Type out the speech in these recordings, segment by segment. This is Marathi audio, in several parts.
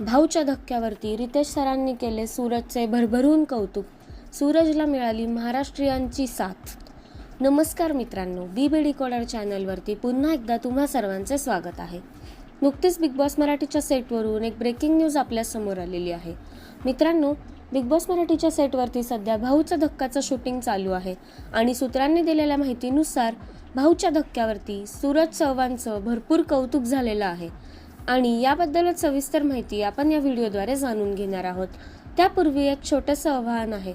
भाऊच्या धक्क्यावरती रितेश सरांनी केले सूरजचे भरभरून कौतुक. सूरजला मिळाली महाराष्ट्रीयांची साथ. नमस्कार मित्रांनो बी बी डी कोडर चॅनलवरती पुन्हा एकदा तुम्हा सर्वांचे स्वागत आहे. नुकतीच बिग बॉस मराठीच्या सेटवरून एक ब्रेकिंग न्यूज आपल्यासमोर आलेली आहे. मित्रांनो बिग बॉस मराठीच्या सेटवरती सध्या भाऊच्या धक्काचं शूटिंग चालू आहे आणि सूत्रांनी दिलेल्या माहितीनुसार भाऊच्या धक्क्यावरती सूरज चव्हाणचं भरपूर कौतुक झालेलं आहे. आणि याबद्दलच सविस्तर माहिती आपण या व्हिडिओद्वारे जाणून घेणार आहोत. त्यापूर्वी एक छोटंसं आव्हान आहे.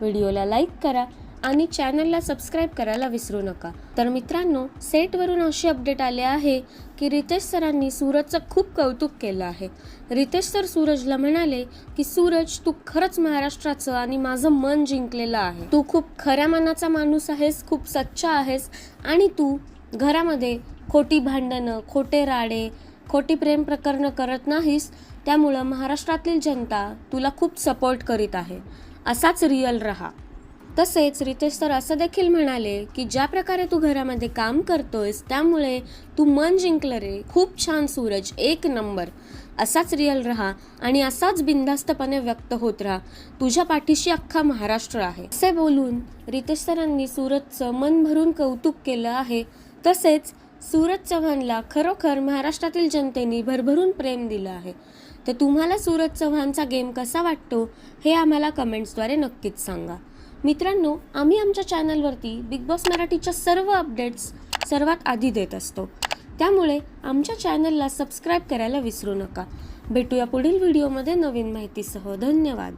व्हिडिओला लाईक करा आणि चॅनलला सबस्क्राईब करायला विसरू नका. तर मित्रांनो सेटवरून अशी अपडेट आले आहे की रितेश सरांनी सूरजचं खूप कौतुक केलं आहे. रितेश सर सूरजला म्हणाले की सूरज तू खरंच महाराष्ट्राचं आणि माझं मन जिंकलेलं आहे. तू खूप खऱ्या मनाचा माणूस आहेस खूप सच्चा आहेस आणि तू घरामध्ये खोटी भांडणं खोटे राडे खोटी प्रेम प्रकरणं करत नाहीस त्यामुळं महाराष्ट्रातील जनता तुला खूप सपोर्ट करीत आहे. असाच रिअल राहा. तसेच रितेश सर असं देखील म्हणाले की ज्या प्रकारे तू घरामध्ये काम करतोयस त्यामुळे तू मन जिंकलं रे. खूप छान सूरज एक नंबर. असाच रिअल राहा आणि असाच बिनधास्तपणे व्यक्त होत राहा. तुझ्या पाठीशी अख्खा महाराष्ट्र आहे. असे बोलून रितेश सरांनी सूरजचं मन भरून कौतुक केलं आहे. तसेच सूरज चव्हाणला खरोखर महाराष्ट्रातील जनतेने भरभरून प्रेम दिलं आहे. तर तुम्हाला सूरज चव्हाणचा गेम कसा वाटतो हे आम्हाला कमेंट्सद्वारे नक्कीच सांगा. मित्रांनो आम्ही आमच्या चॅनलवरती बिग बॉस मराठीच्या सर्व अपडेट्स सर्वात आधी देत असतो. त्यामुळे आमच्या चॅनलला सबस्क्राईब करायला विसरू नका. भेटूया पुढील व्हिडिओमध्ये नवीन माहितीसह. धन्यवाद.